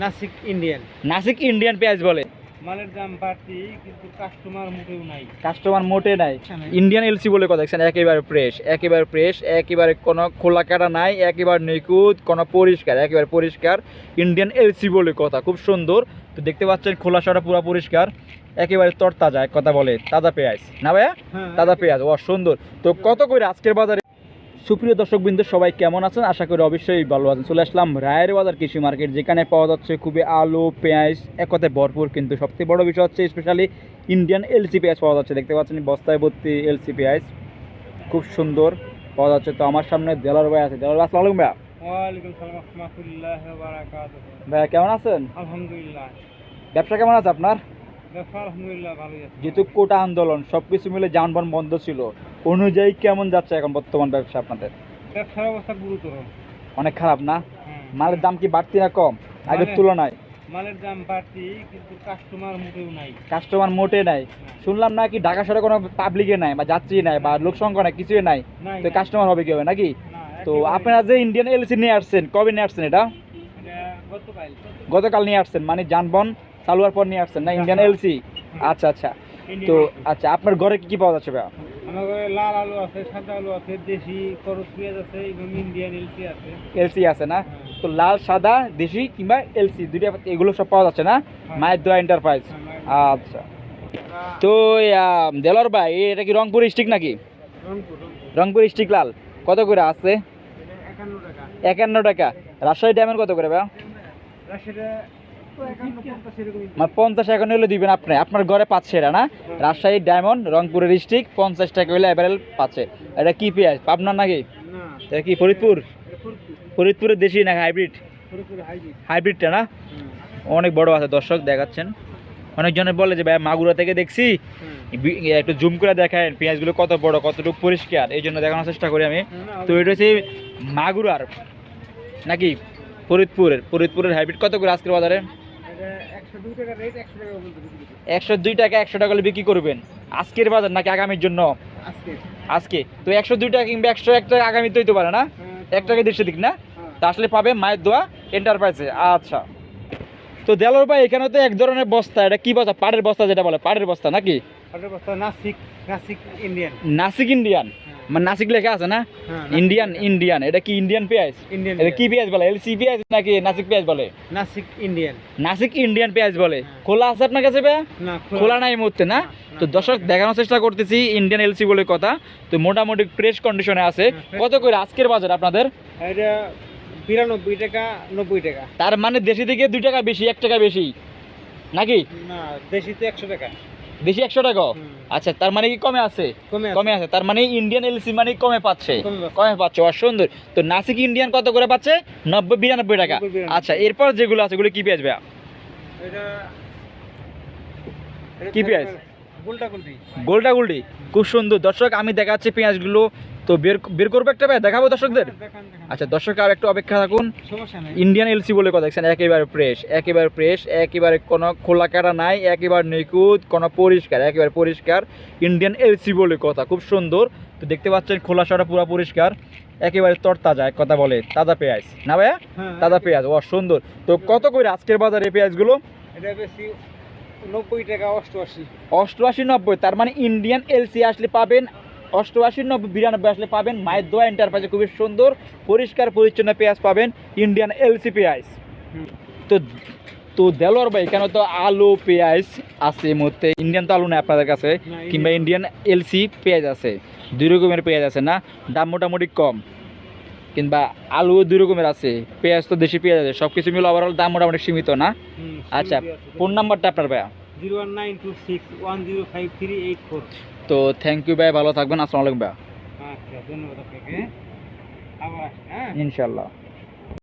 Nashik Indian. Nashik Indian পেঁয়াজ বলে। মালের দাম বাড়তি কিন্তু কাস্টমার মোটেও নাই। কাস্টমার মোটে নাই। আচ্ছা, ইন্ডিয়ান এলসি বলে কথা দেখছেন একেবারে ফ্রেশ একেবারে ফ্রেশ একেবারে কোনো খোলা কাটা নাই একেবারে নিখুঁত কোনো পরিষ্কার একেবারে পরিষ্কার। ইন্ডিয়ান এলসি বলে কথা খুব সুন্দর। তো দেখতে পাচ্ছেন খোলা সারা পুরো পরিষ্কার একেবারে তরতাজা এক কথা বলে তাজা পেঁয়াজ। না ভাইয়া? হ্যাঁ। তাজা পেঁয়াজ ও সুন্দর। তো কত করে আজকের বাজারে সুপ্রিয় দর্শকবৃন্দ সবাই কেমন আছেন? আশা করি অবশ্যই ভালো আছেন। চলে আসলাম রায়ের বাজার কৃষি মার্কেট যেখানে পাওয়া যাচ্ছে খুবই আলু পেঁয়াজ এক কথায় ভরপুর কিন্তু সবচেয়ে বড় বিষয় হচ্ছে স্পেশালি ইন্ডিয়ান এলসি পেঁয়াজ পাওয়া যাচ্ছে। দেখতে পাচ্ছেন বস্তায় ভর্তি এলসি পেঁয়াজ খুব সুন্দর পাওয়া যাচ্ছে। তো আমার সামনে দেলার ভাই আছে। দেলার ভাই আসসালামু আলাইকুম ভাইয়া। কেমন আছেন? আলহামদুলিল্লাহ। ব্যবসা কেমন আছে আপনার? ব্যবসা আলহামদুলিল্লাহ ভালোই আছে। যেহেতু কোটা আন্দোলন সব কিছু মিলে যানবাহন বন্ধ ছিল। অনুযায়ী কেমন যাচ্ছে এখন বর্তমান ব্যবসা আপনাদের? ব্যবসার অবস্থা গুরুতর। অনেক খারাপ না। মালের দাম কি বাড়তি না কম? আগের তুলনায়। মালের দাম বাড়তি কিন্তু কাস্টমার মোটেও নাই। কাস্টমার মোটে নাই। শুনলাম নাকি ঢাকা শহরে কোনো পাবলিকে নাই বা যাত্রী নাই বা লোক সংখ্যা নাই কিছুই নাই। তো কাস্টমার হবে কি হবে নাকি তো আপনারা যে ইন্ডিয়ান এলসি নিয়ে আসছেন কবে নিয়ে আসছেন এটা? গতকাল। নিয়ে আসছেন মানে যানবাহন চালু হওয়ার পর নিয়ে আসছেন না ইন্ডিয়ান এলসি আচ্ছা আচ্ছা। তো আচ্ছা আপনার ঘরে কি কি পাওয়া যাচ্ছে ভাইয়া? আমার ঘরে লাল আলু আছে সাদা আলু আছে দেশি করস পেঁয়াজ আছে এবং ইন্ডিয়ান এলসি আছে। এলসি আছে না? তো লাল সাদা দেশি কিংবা এলসি দুইটা এগুলো সব পাওয়া যাচ্ছে না? মায়ের দোয়া এন্টারপ্রাইজ আচ্ছা। তো দেলর ভাই এটা কি রংপুর ডিস্ট্রিক্ট নাকি? রংপুর ডিস্ট্রিক্ট লাল। কত করে আছে? একান্ন টাকা। রাজশাহী ড্যামের কত করে সেটা একান্ন পঞ্চাশ মানে এখন হলে দিবেন আপনি। আপনার ঘরে পাচ্ছে এটা না? রাজশাহী ডায়মন্ড রংপুরের ডিস্ট্রিক্ট পঞ্চাশ টাকা হলে অ্যাভারেল পাচ্ছে। এটা কি পেঁয়াজ পাবনার নাকি? এটা কি ফরিদপুর? ফরিদপুরের দেশি না হাইব্রিড? হাইব্রিডটা না? অনেক বড় আছে দর্শক দেখাচ্ছেন। অনেকজনে বলে যে ভাই মাগুরা থেকে দেখছি। একটু জুম করে দেখেন পেঁয়াজগুলো কত বড় কতটুকু পরিষ্কার? এই জন্য দেখানোর চেষ্টা করি আমি। তো এটা হচ্ছে মাগুরার নাকি? ফরিদপুরের। ফরিদপুরের হাইব্রিড কত করে আজকের বাজারে? একশো দুই টাকা একশো টাকা হলে বিক্রি করবেন। আজকের বাজার নাকি আগামীর জন্য? আজকে আজকে। তো একশো দুই টাকা কিংবা একশো এক টাকা আগামীতে হইতে পারে না? এক টাকা দেড়শো দিক না? তা আসলে পাবে মায়ের দোয়া এন্টারপ্রাইজে আচ্ছা। তো দেলোর ভাই এখানে তো এক ধরনের বস্তা। এটা কি বস্তা? পাড়ের বস্তা যেটা বলে পাড়ের বস্তা নাকি? ওটার বস্তা নাসিক নাসিক ইন্ডিয়ান। নাসিক ইন্ডিয়ান। মানে নাসিক লেখা আছে না? হ্যাঁ, ইন্ডিয়ান ইন্ডিয়ান এটা কি ইন্ডিয়ান পেঁয়াজ? ইন্ডিয়ান এটা কি পেঁয়াজ বলে? এলসি পেঁয়াজ নাকি নাসিক পেঁয়াজ বলে? নাসিক ইন্ডিয়ান নাসিক ইন্ডিয়ান পেঁয়াজ বলে। হ্যাঁ। খোলা আছে আপনার কাছে না খোলা নাই মুহূর্তে না? না, তো দর্শক দেখানোর চেষ্টা করতেছি ইন্ডিয়ান এলসি বলে কথা। তো মোটামুটি ফ্রেশ কন্ডিশনে আছে। হ্যাঁ, কত করে আজকের বাজার আপনাদের? এটা বিরানব্বই টাকা নব্বই টাকা। তার মানে দেশি থেকে দুই টাকা বেশি এক টাকা বেশি। নাকি? না দেশিতে একশো টাকা। দেশি একশো টাকা? আচ্ছা তার মানে কি কমে আছে? কমে আছে। তার মানে ইন্ডিয়ান এলসি মানে কমে পাচ্ছে। কমে পাচ্ছে। আর সুন্দর। তো নাসিক ইন্ডিয়ান কত করে পাচ্ছে? নব্বই বিরানব্বই টাকা। আচ্ছা এরপর যেগুলো আছে ওগুলো কি পেঁয়াজ ভাইয়া কি পেঁয়াজ? গুলটা গুলটি? খুব সুন্দর। দর্শক আমি দেখাচ্ছি পেঁয়াজগুলো। তো বের বের করব একটা ভাই দেখাবো দর্শকদের? দেখান আচ্ছা দর্শক আর একটু অপেক্ষা থাকুন। ইন্ডিয়ান এলসি বলে কথা দেখছেন একেবারে ফ্রেশ একেবারে ফ্রেশ একেবারে কোনো খোলা কাটা নাই একেবারে নিখুঁত কোনো পরিষ্কার একেবারে পরিষ্কার ইন্ডিয়ান এলসি বলে কথা। খুব সুন্দর। তো দেখতে পাচ্ছেন খোলা সারা পুরো পরিষ্কার একেবারে তরতাজা এক কথা বলে। তাজা পেঁয়াজ না ভাইয়া? হ্যাঁ তাজা পেঁয়াজ ও সুন্দর। তো কত করে আজকের বাজারে পেঁয়াজগুলো? এটা নব্বই টাকা অষ্টআশি। অষ্টআশি নব্বই। তার মানে ইন্ডিয়ান এলসি আসলে পাবেন অষ্টআশি নব্বই বিরানব্বই আসলে পাবেন। মায়ের দোয়া এন্টারপ্রাইজে খুবই সুন্দর পরিষ্কার পরিচ্ছন্ন পেঁয়াজ পাবেন ইন্ডিয়ান এলসি পেঁয়াজ। তো তো দেলোয়ার ভাই কেন তো আলু পেঁয়াজ আছে মুহূর্তে। ইন্ডিয়ান তো আলু নেই আপনাদের কাছে কিংবা ইন্ডিয়ান এলসি পেঁয়াজ আছে। দুই রকমের পেঁয়াজ আছে না? দাম মোটামুটি কম। কিংবা আলু দুই রকমের আছে পেঁয়াজ তো দেশি পেঁয়াজ আছে সবকিছু মিলে ওভারঅল দাম মোটামুটি সীমিত না? আচ্ছা ফোন নাম্বারটা আপনার ভাইয়া। Zero one nine two six one zero five three eight four. তো থ্যাংক ইউ ভাই ভালো থাকবেন আসসালামু আলাইকুম ভাইয়া। আচ্ছা ধন্যবাদ আপনাকে। আবার হ্যাঁ? ইনশাল্লাহ